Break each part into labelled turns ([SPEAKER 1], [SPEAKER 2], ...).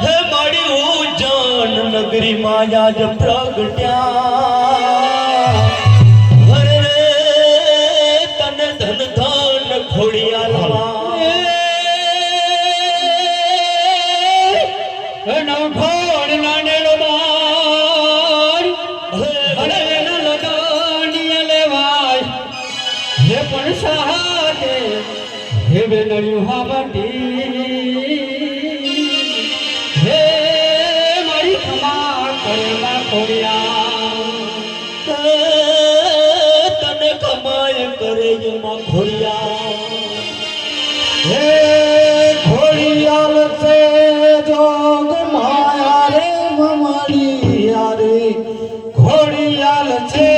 [SPEAKER 1] હે મારી ઉજાન નગરી માં આજ પ્રગટ્યા. હરે તને ધન ધન
[SPEAKER 2] ખોડિયા લાવા
[SPEAKER 1] હે
[SPEAKER 2] નવ હે બેનડિયું હા બંટી હે મારી ખમા કરેલા ખોડિયા.
[SPEAKER 1] તને કમાય કરે એમાં ખોડિયા.
[SPEAKER 2] હે ખોડિયા રચે જોગ માયા રે મમારી યારે. ખોડિયા છે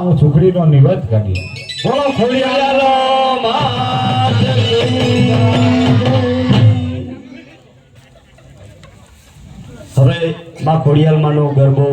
[SPEAKER 1] હું
[SPEAKER 3] છોકરીનો નિવેદ કરીએ બોલો
[SPEAKER 1] ખોડિયાલ હવે માં ખોડિયાલમાંનો ગરબો